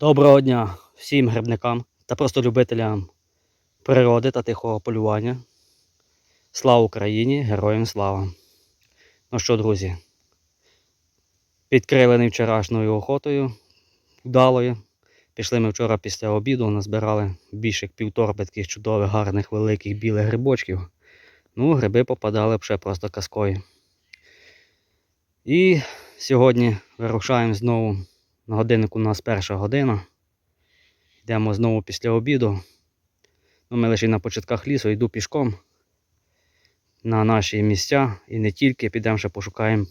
Доброго дня всім грибникам та просто любителям природи та тихого полювання. Слава Україні! Героям слава! Ну що, друзі, підкрилений вчорашньою охотою вдалою. Пішли ми вчора після обіду, назбирали більше як півторби таких чудових, гарних, великих білих грибочків. Ну, гриби попадали б ще просто казкою. І сьогодні вирушаємо знову. На годиннику у нас перша година. Йдемо знову після обіду. Ну, ми лише на початках лісу йду пішком на наші місця. І не тільки підемо ще пошукаємо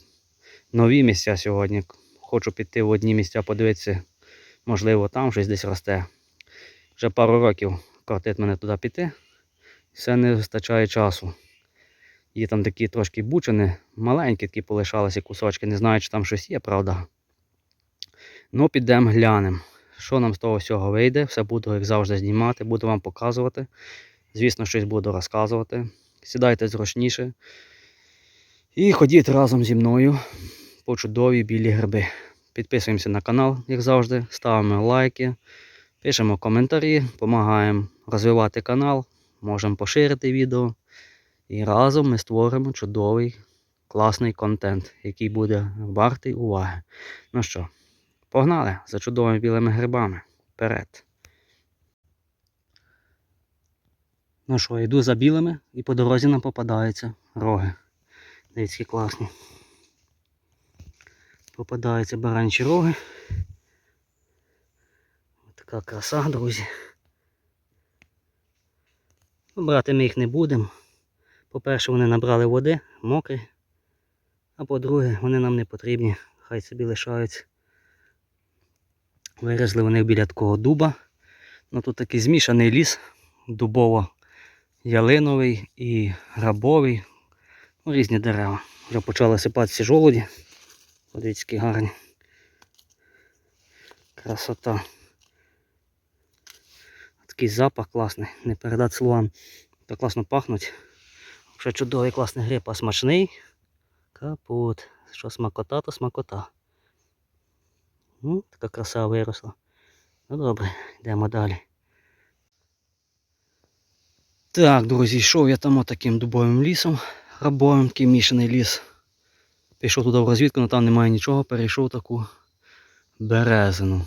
нові місця сьогодні. Хочу піти в одні місця, подивитися, можливо, там щось десь росте. Вже пару років кортить мене туди піти. Все не вистачає часу. Є там такі трошки бучини, маленькі такі полишалися кусочки. Не знаю, чи там щось є, правда. Ну, підемо глянемо, що нам з того всього вийде. Все буду, як завжди, знімати, буду вам показувати. Звісно, щось буду розказувати. Сідайте зручніше. І ходіть разом зі мною по чудові білі гриби. Підписуємося на канал, як завжди, ставимо лайки, пишемо коментарі, допомагаємо розвивати канал, можемо поширити відео. І разом ми створимо чудовий, класний контент, який буде вартий уваги. Ну що, Погнали за чудовими білими грибами. Вперед. Ну що, йду за білими і по дорозі нам попадаються роги. Дивіться, класні. Попадаються баранчі роги. Ось така краса, друзі. Ну, Брати ми їх не будемо. По-перше, вони набрали води, мокрі. А по-друге, вони нам не потрібні. Хай собі лишаються. Вирізли вони біля такого дуба. Ну тут такий змішаний ліс, дубово-ялиновий і грабовий. Ну, різні дерева. Вже почали сипатися жолуді. Подивіться, які гарні. Красота. Такий запах класний, не передати словам. Так класно пахнуть. Ще чудовий класний гриб, а смачний. Капут. Що смакота, то смакота. Ну, така краса виросла. Ну добре, йдемо далі. Так, друзі, йшов я там отаким дубовим лісом, рабовим, такий мішаний ліс. Пішов туди в розвідку, але там немає нічого, перейшов таку березину.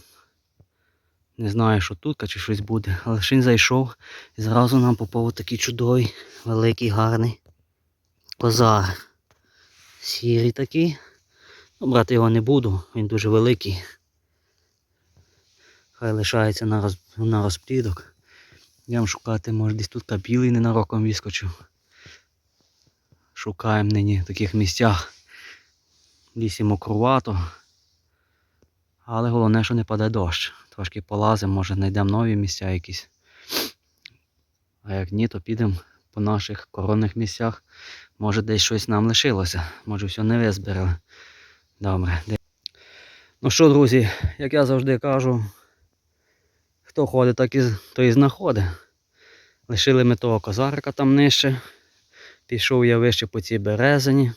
Не знаю, що тут чи щось буде, але ще зайшов і зразу нам попав такий чудовий, великий, гарний козар. Сірий такий. Ну, брати його не буду, він дуже великий. Хай лишається на, роз... на розплідок. Йдемо шукати, може десь тут білий ненароком вискочив. Шукаємо нині в таких місцях. Лісі мокрувато. Але головне, що не паде дощ. Трошки полазимо, може знайдемо нові місця якісь. А як ні, то підемо по наших коронних місцях. Може десь щось нам лишилося. Може все не визбирали. Добре. Ну що, друзі, як я завжди кажу, хто ходить, так і, то і знаходить. Лишили ми того козарика там нижче. Пішов я вище по цій березині.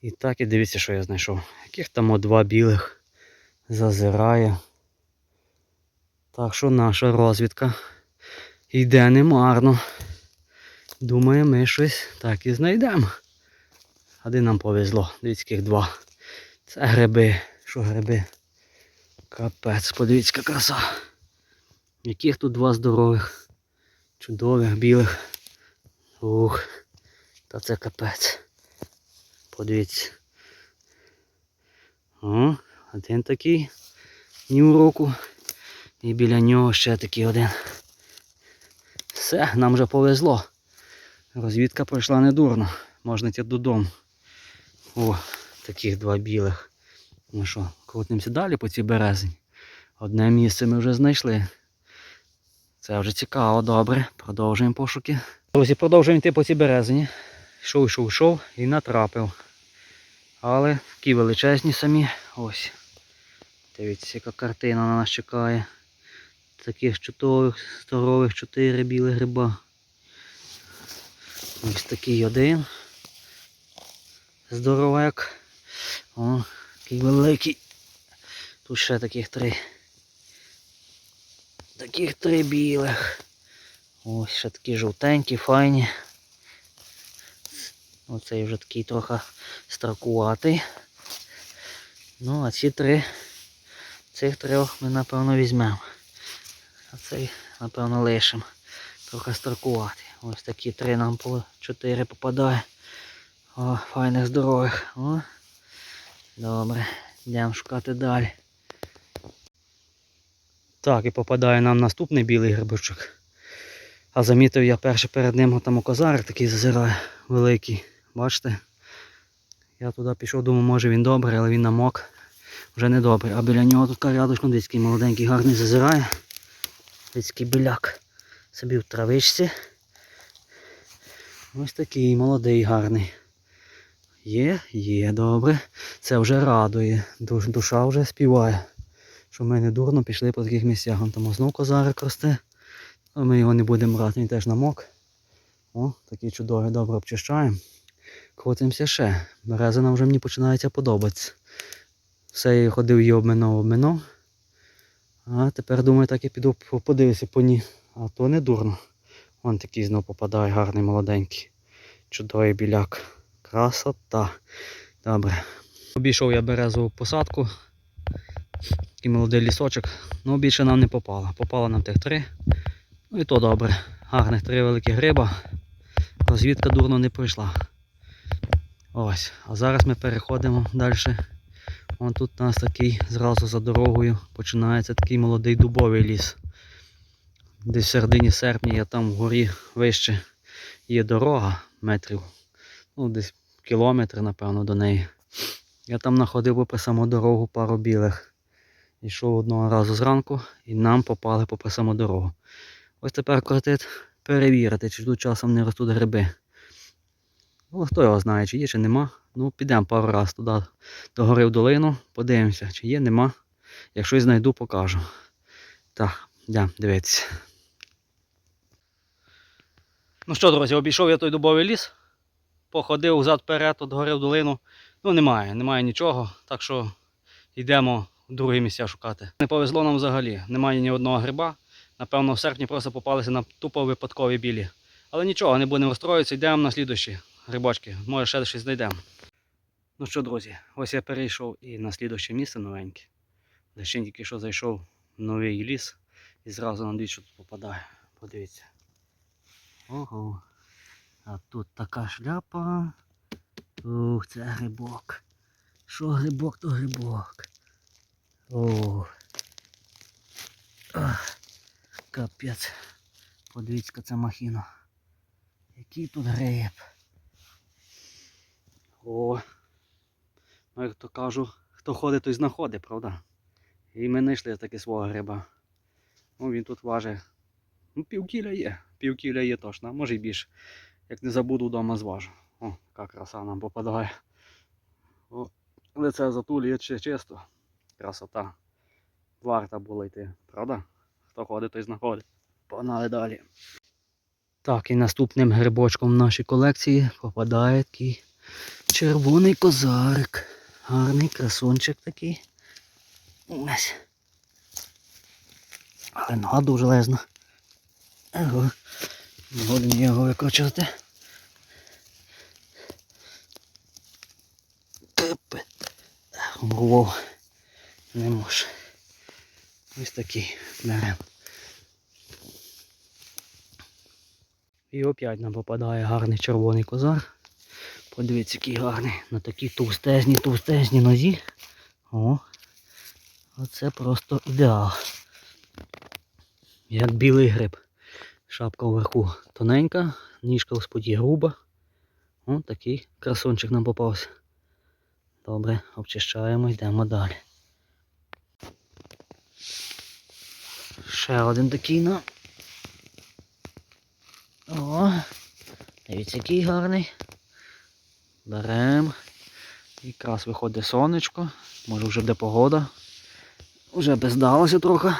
І так і дивіться, що я знайшов. Яких там о два білих зазирає. Так що наша розвідка йде немарно. Думаю, ми щось так і знайдемо. Один нам повезло, дивіться, яких два. Це гриби. Що гриби? Капець, подивіться, краса. Яких тут два здорових, чудових, білих. Ух, та це капець. Подивіться. О, один такий ні в руку. І біля нього ще такий один. Все, нам вже повезло. Розвідка пройшла недурно. Можна йти додому. О, таких два білих. Ну що, крутимося далі по цій березині. Одне місце ми вже знайшли. Це вже цікаво, добре. Продовжуємо пошуки. Друзі, продовжуємо йти по цій березині. Йшов, йшов, йшов і натрапив. Але такі величезні самі. Ось. Дивіться, яка картина на нас чекає. Таких чудових, здорових чотири білих гриба. Ось такий один. Здоровек. О, такий великий. Тут ще таких три. Таких три білих. Ось ще такі жовтенькі, файні. Оцей вже такий трохи стракуватий. Ну, а ці три, цих трьох ми напевно візьмемо. А цей, напевно, лишимо. Трохи стракувати. Ось такі три нам по чотири попадає. О, файних здорових. О. Добре, йдемо шукати далі. Так, і попадає нам наступний білий грибочок. А замітив я перше перед ним там козарик такий зазирає великий. Бачите? Я туди пішов, думав, може він добрий, але він намок. Вже не добрий. А біля нього тут рядочком десь такий молоденький гарний зазирає. Десь біляк. Собі в травичці. Ось такий молодий гарний. Є, є, добре. Це вже радує. Душа вже співає. Що ми не дурно пішли по таких місцях. Там знов козарик росте. Ми його не будемо брати, він теж намок. О, такий чудовий, добре обчищаємо. Крутимося ще. Береза нам вже мені починається подобатися. Все я ходив її обминав, обминав. А тепер думаю, так я піду по- подивлюся по ній. А то не дурно. Вон такий знов попадає, гарний молоденький. Чудовий біляк. Красота. Добре. Обійшов я березову посадку. Такий молодий лісочок. Ну більше нам не попало. Попало нам тих три. Ну і то добре. Гарних три великі гриба. Розвідка дурно не пройшла. Ось. А зараз ми переходимо далі. Вон тут у нас такий зразу за дорогою починається такий молодий дубовий ліс. Десь в середині серпня я там вгорі вище є дорога метрів. Ну, десь кілометр, напевно, до неї. Я там знаходив попри саму дорогу пару білих. Йшов одного разу зранку і нам попали попри саму дорогу. Ось тепер кортит перевірити, чи тут часом не ростуть гриби. Ну, хто його знає, чи є, чи нема. Ну, підемо пару разів туди до гори в долину, подивимося, чи є, нема. Якщо знайду, покажу. Так, йдемо дивитися. Ну що, друзі, обійшов я той дубовий ліс, походив взад-перед, от гори в долину. Ну, немає, немає нічого. Так що йдемо другі місця шукати. Не повезло нам взагалі. Немає ні одного гриба. Напевно, в серпні просто попалися на тупо випадкові білі. Але нічого, не будемо розстроїтися, йдемо на слідущі грибочки. Може ще щось знайдемо. Ну що, друзі, ось я перейшов і на слідуще місце новеньке. Лише тільки що зайшов в новий ліс і зразу на дві, що тут попадає. Подивіться. Ого. А тут така шляпа. Ух, це грибок. Що грибок, то грибок. Ах, капець. Подивіться, це махіна. Який тут гриб. О. Ну, як то кажу, хто ходить, той знаходить, правда? І ми знайшли таки свого гриба. Ну, він тут важить. Ну, півкіля є. Півкіля є точно, може й більше. Як не забуду вдома зважу. О, яка краса нам попадає. О, лице затулює чи чисто. Красота. Варта було йти, правда? Хто ходить, той знаходить. Погнали далі. Так, і наступним грибочком в нашій колекції попадає такий червоний козарик. Гарний красунчик такий. Ось. Але нога дуже лезна. Ого. Не годен його викручувати. Капе. Вов. Не може. Ось такий берем. І опять нам попадає гарний червоний козар. Подивіться, який гарний. На такій товстезній, товстезній нозі. О. Оце просто ідеал. Як білий гриб. Шапка вверху тоненька, ніжка в споді груба. О, такий красунчик нам попався. Добре, обчищаємо, йдемо далі. Ще один такий на. О, дивіться, який гарний. Беремо. Якраз виходить сонечко. Може вже буде погода. Вже бездалося трохи.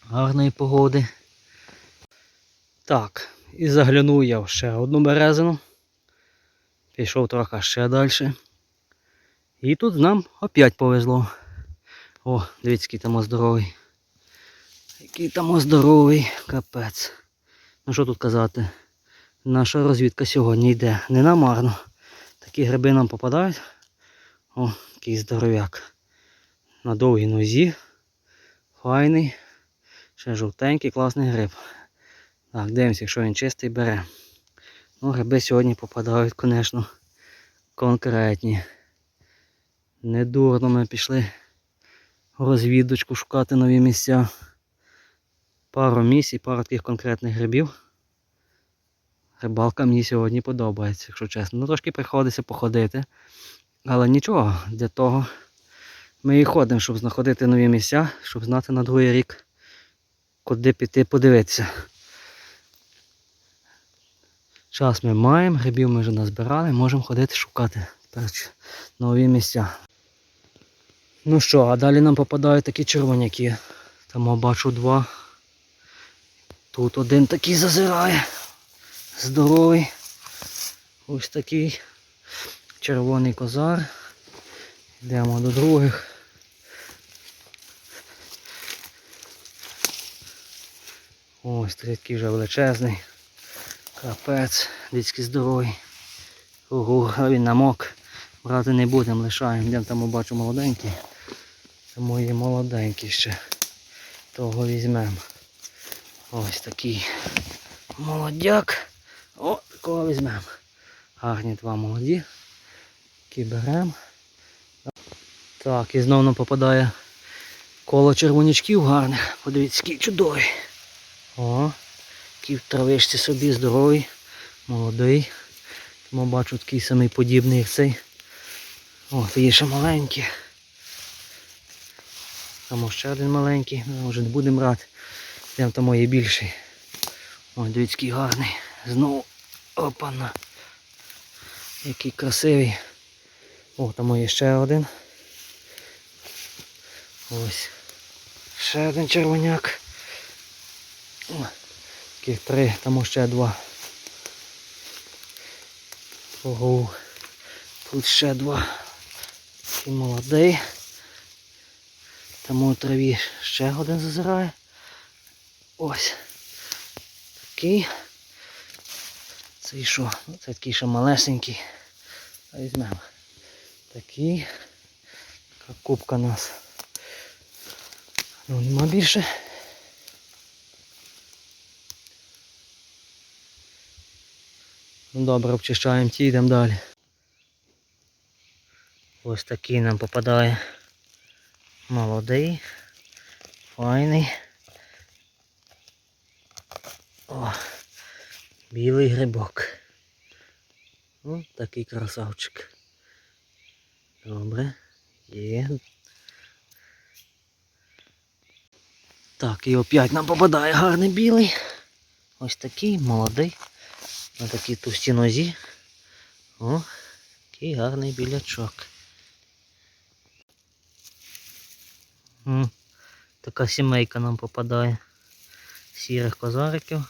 Гарної погоди. Так, і заглянув я в ще одну березину. Пішов трохи ще далі. І тут нам опять повезло. О, дивіться, який там здоровий. Який там здоровий капець. Ну що тут казати? Наша розвідка сьогодні йде не намарно. Такі гриби нам попадають. О, який здоров'як. На довгій нозі. Файний. Ще жовтенький, класний гриб. Так, дивимося, якщо він чистий, бере. Ну, гриби сьогодні попадають, звісно, конкретні. Недурно ми пішли розвідочку шукати нові місця. Пару місць і пару таких конкретних грибів. Рибалка мені сьогодні подобається, якщо чесно. Ну трошки приходиться походити. Але нічого, для того ми і ходимо, щоб знаходити нові місця, щоб знати на другий рік, куди піти подивитися. Час ми маємо, грибів ми вже назбирали, можемо ходити шукати нові місця. Ну що, а далі нам попадають такі червоняки. Там бачу два. Тут один такий зазирає. Здоровий. Ось такий. Червоний козар. Йдемо до других. Ось такий вже величезний. Капець, дицький здоровий. Ого, він намок. Брати не будемо, лишаємо. Йдемо там бачу молоденький. Мої молоденькі ще. Того візьмемо. Ось такий молодяк. О, такого візьмемо. Гарні два молоді. Які беремо. Так, і знову нам попадає коло червонячків гарних. Подивіться, який чудовий. О, який в травичці собі здоровий, молодий. Тому бачу такий самий подібний, як цей. О, є ще маленькі. Там ще один маленький, ми вже не будемо брати. Йдемо там є більший. Ой, дивіться, який гарний. Знову опана. Який красивий. О, там є ще один. Ось. Ще один червоняк. О, Таких три, там ще два. Ого. Тут ще два. Такий молодий. Там у траві ще один зазирає. Ось. Такий. Це що? Ну, Це такий ще малесенький. А візьмемо. Такий. Така кубка нас. Ну, нема більше. Ну добре, обчищаємо ті, йдемо далі. Ось такий нам попадає. Молодий, файний. О, білий грибок. О, такий красавчик. Добре. Є. Так, і опять нам попадає гарний білий. Ось такий молодий. На такій товстій нозі. О, який гарний білячок. М, Така сімейка нам попадає сірих козариків.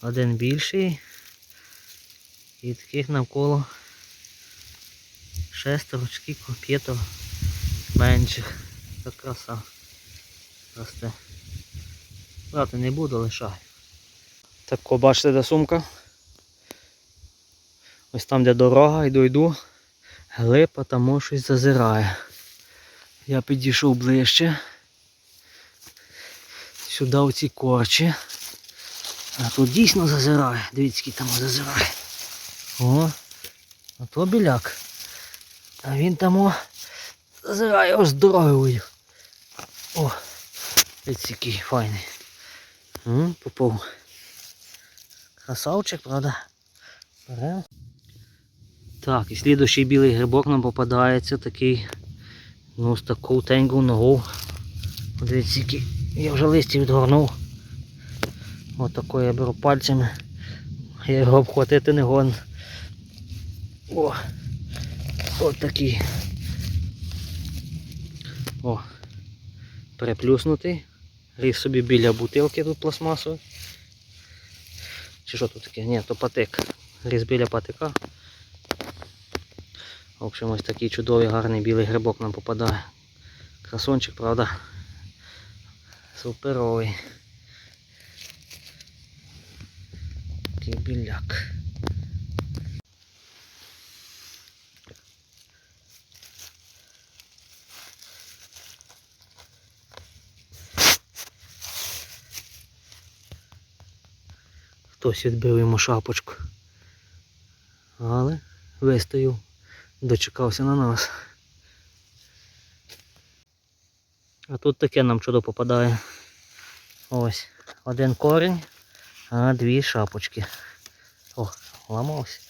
Один більший. І таких навколо шестеро, скільки, п'ятеро менших. Така краса. Росте. Брати не буду, лишаю. Так, бачите, де сумка? Ось там, де дорога, йду йду. Глипа там щось зазирає. Я підійшов ближче. Сюди в ці корчі. А тут дійсно зазирає. Дивіться, який там зазирає. О, а то біляк. А він там о, зазирає ось здоровий. О, дивіться, який файний. М, Попов. Красавчик, правда? Беремо. Так, і слідущий білий грибок нам попадається такий. Ну, з таку теньку ногу. Подивіться, який. Я вже листя відгорнув. Ось такою я беру пальцями. Я його обхватити не гон. О! Ось такий. О! Переплюснутий. Ріс собі біля бутилки тут пластмасової. Чи що тут таке? Ні, то патик. Ріс біля патика. В общем, ось такий чудовий гарний білий грибок нам попадає. Красончик, правда? Суперовий. Такий. Хтось відбив йому шапочку. Але вистояв, дочекався на нас. А тут таке нам чудо попадає. Ось, один корінь, а дві шапочки. О, ламався.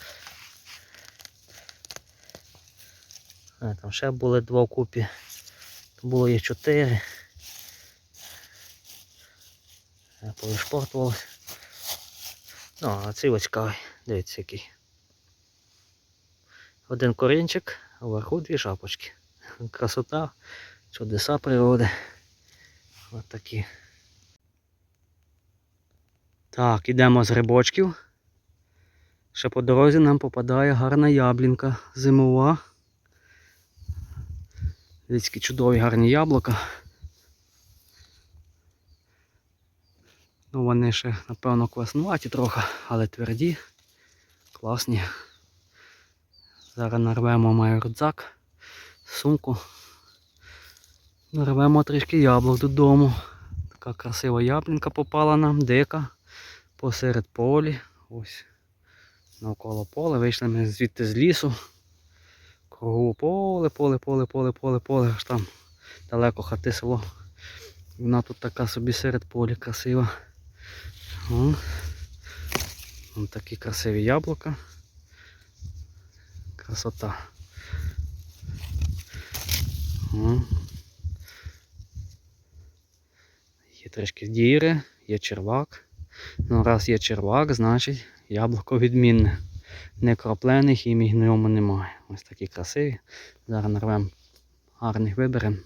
А, там ще були два купі. Було їх чотири. Я повишпортувалось. Ну, а цей ось цікавий. Дивіться який. Один корінчик, а вверху дві шапочки. Красота, чудеса природи. Ось такі. Так, ідемо з грибочків. Ще по дорозі нам попадає гарна яблінка зимова. Дивіться, чудові гарні яблука. Ну, вони ще, напевно, класнуваті трохи, але тверді, класні. Зараз нарвемо маю рюкзак, сумку. Нарвемо трішки яблук додому. Така красива яблінка попала нам, дика, посеред полі. Ось навколо поля. Вийшли ми звідти з лісу. Кругу поле, поле, поле, поле, поле, поле, аж там далеко хати село. Вона тут така собі серед полі красива. О. Вон такі красиві яблука. Красота. Є трішки діри, є червак. Ну, раз є червак, значить яблуко відмінне. Не кроплений, хімії в ньому немає. Ось такі красиві. Зараз нарвемо гарних виберемо.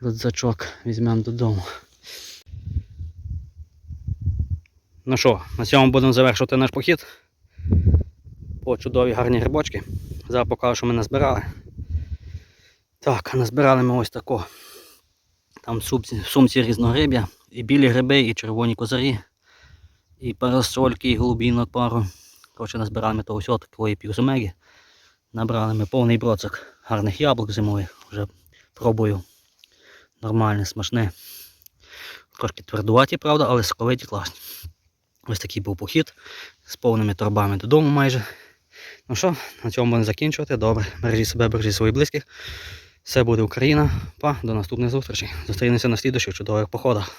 Рюкзачок візьмемо додому. Ну що, на цьому будемо завершувати наш похід. По чудові гарні грибочки. Зараз покажу, що ми назбирали. Так, назбирали ми ось тако. Там в сумці, в сумці різногриб'я. І білі гриби, і червоні козарі, і парасольки, і голубінок пару. Коротше, назбирали ми того всього такої півзомегі. Набрали ми повний броцик гарних яблук зимових. Вже пробую. Нормальне, смачне. Трошки твердуваті, правда, але соковиті класні. Ось такий був похід з повними торбами додому майже. Ну що, на цьому будемо закінчувати. Добре. Бережіть себе, бережіть своїх близьких. Все буде Україна. Па, до наступних зустрічей. Зустрінемося на слідущих чудових походах.